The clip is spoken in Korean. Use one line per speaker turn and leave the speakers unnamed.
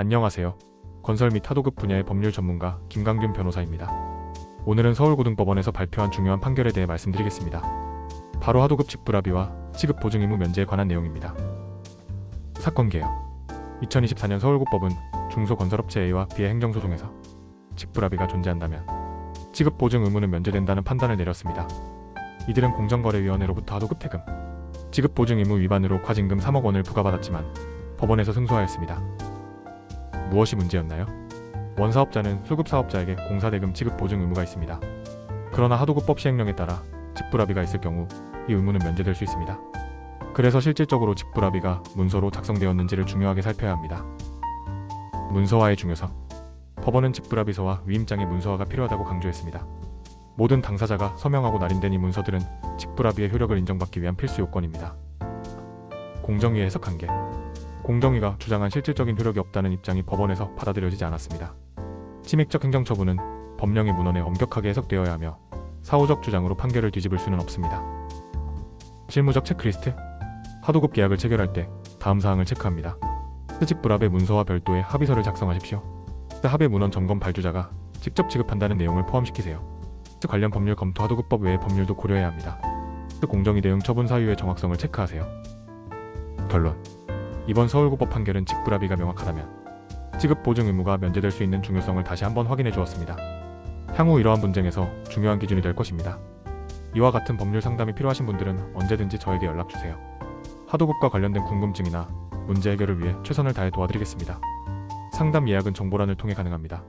안녕하세요. 건설 및 하도급 분야의 법률 전문가 김강균 변호사입니다. 오늘은 서울고등법원에서 발표한 중요한 판결에 대해 말씀드리겠습니다. 바로 하도급 직불합의와 시급 보증 의무 면제에 관한 내용입니다. 사건 개요. 2024년 서울고법은 중소건설업체 A와 B의 행정소송에서 직불합의가 존재한다면 지급 보증 의무는 면제된다는 판단을 내렸습니다. 이들은 공정거래위원회로부터 하도급 태금, 지급 보증 의무 위반으로 과징금 3억 원을 부과받았지만 법원에서 승소하였습니다. 무엇이 문제였나요? 원사업자는 수급사업자에게 공사대금 지급 보증 의무가 있습니다. 그러나 하도급법 시행령에 따라 직불합의가 있을 경우 이 의무는 면제될 수 있습니다. 그래서 실질적으로 직불합의가 문서로 작성되었는지를 중요하게 살펴야 합니다. 문서화의 중요성 법원은 직불합의서와 위임장의 문서화가 필요하다고 강조했습니다. 모든 당사자가 서명하고 날인된 이 문서들은 직불합의의 효력을 인정받기 위한 필수 요건입니다. 공정위의 해석 한계 공정위가 주장한 실질적인 효력이 없다는 입장이 법원에서 받아들여지지 않았습니다. 침익적 행정처분은 법령의 문헌에 엄격하게 해석되어야 하며 사후적 주장으로 판결을 뒤집을 수는 없습니다. 실무적 체크리스트 하도급 계약을 체결할 때 다음 사항을 체크합니다. 수직불합의 문서와 별도의 합의서를 작성하십시오. 합의 문헌 점검 발주자가 직접 지급한다는 내용을 포함시키세요. 관련 법률 검토 하도급법 외의 법률도 고려해야 합니다. 공정위 대응 처분 사유의 정확성을 체크하세요. 결론 이번 서울고법 판결은 직불합의가 명확하다면 지급 보증 의무가 면제될 수 있는 중요성을 다시 한번 확인해 주었습니다. 향후 이러한 분쟁에서 중요한 기준이 될 것입니다. 이와 같은 법률 상담이 필요하신 분들은 언제든지 저에게 연락 주세요. 하도급과 관련된 궁금증이나 문제 해결을 위해 최선을 다해 도와드리겠습니다. 상담 예약은 정보란을 통해 가능합니다.